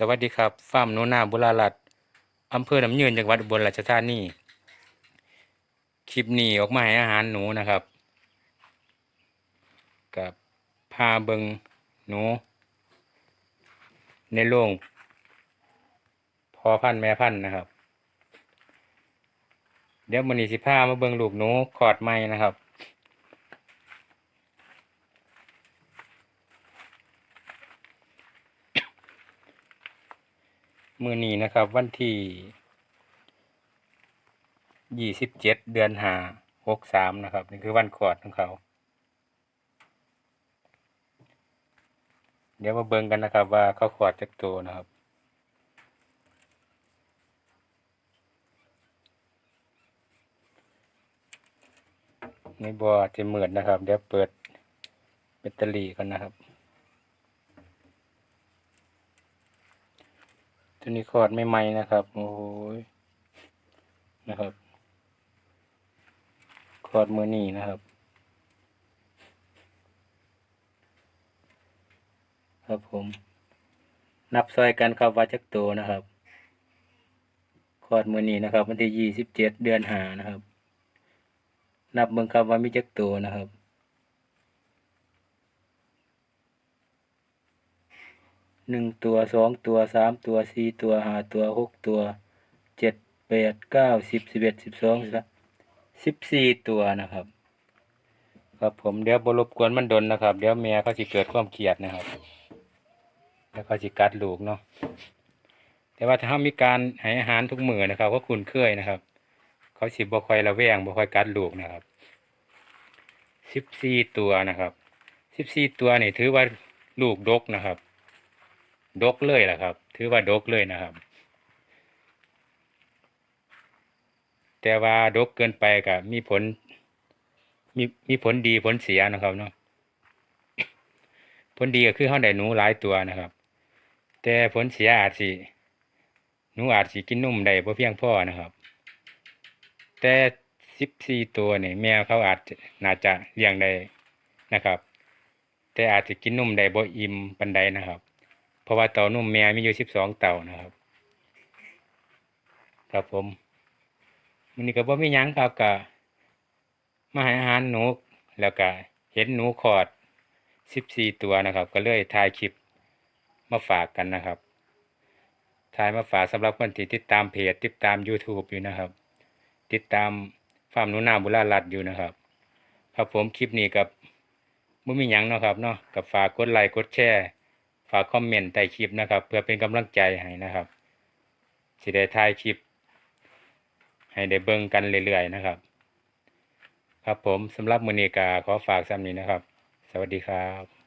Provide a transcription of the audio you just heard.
สวัสดีครับฟาร์มหนูนาบุรารัตอำเภอน้ำยืนจังหวัดอุบลราชธานีคลิปนี้ออกมาให้อาหารหนูนะครับ กับพาเบิงหนู ในโรงพอพันแม่พันนะครับ เดี๋ยวมันนี้สิพามาเบิงลูกหนูขอดใหม่นะครับ มือนี้นะครับ วันที่ยี่สิบเจ็ดเดือนหาหกสามนะครับ นี่คือวันขอดของเขา เดี๋ยวมาเบิ่งกันนะครับ ว่าเขาขอดจากตัวนะครับในบ่อจะเหมือนนะครับ เดี๋ยวเปิดแบตเตอรี่กันนะครับ ตัวนี้คอร์ดไม่ไหมนะครับ โอ้ยนะครับคอร์ดมือนี่นะครับครับผม นับซอยกันครับว่าจักโตนะครับคอร์ดมือนี้นะครับ วันที่ยี่สิบเจ็ดเดือนหานะครับ นับเบิ่งครับว่ามีจักโตนะครับ หนึ่งตัวสองตัวสามตัวสี่ตัวห้าตัวหกตัวเจ็ดแปดเก้าสิบสิบเอ็ดสิบสองสิบสี่ตัวนะครับ ครับผมเดี๋ยวบรบกวนมันดนนะครับ เดี๋ยวแม่เขาสิเกิดความเครียดนะครับ แล้วเขาสิกัดลูกเนาะแต่ว่าถ้ามีการให้อาหารทุกมือนะครับ ก็คุ้นเคยนะครับ เขาสิบ่ค่อยระแวงบ่ค่อยกัดลูกนะครับสิบสี่ตัวนะครับสิบสี่ตัวนี่ถือว่าลูกดกนะครับ ดกเลยล่ะครับ ถือว่าดกเลยนะครับ แต่ว่าดกเกินไปก็มีผล มีมีผลดีผลเสียนะครับเนาะผลดีก็คือเขาได้หนูหลายตัวนะครับ แต่ผลเสียอาจสิหนูอาจสิกินนุ่มได้บ่เพียงพอนะครับ แต่สิบสี่ตัวเนี่ยแม่เขาอาจจะน่าจะเลี้ยงได้นะครับ แต่อาจจะกินนุ่มได้บ่อิ่มปานใดนะครับ เพราะว่าเต่านมแม่มีอยู่สิบสองเต่านะครับ ครับผมมันนี้ก็บ่มียั้งครับก็มาห้อาหารหนูแล้วก็เห็นหนูขอดสิบสี่ตัวนะครับ ก็เลยถ่ายคลิปมาฝากกันนะครับถ่ายมาฝากสำหรับคนที่ติดตามเพจติดตาม YouTube อยู่นะครับ ติดตามฟาร์มหนูนาบุรารัตน์อยู่นะครับ ครับผมคลิปนี้กับบ่มีหยังเนาะครับเนาะกับฝากกดไลค์กดแชร์ ฝากคอมเมนต์ใต้คลิปนะครับ เพื่อเป็นกำลังใจให้นะครับสิได้ถ่ายคลิป ให้ได้เบิ่งกันเรื่อยๆนะครับ ครับผมสำหรับมือนี้กาขอฝากซ้ำนี้นะครับ สวัสดีครับ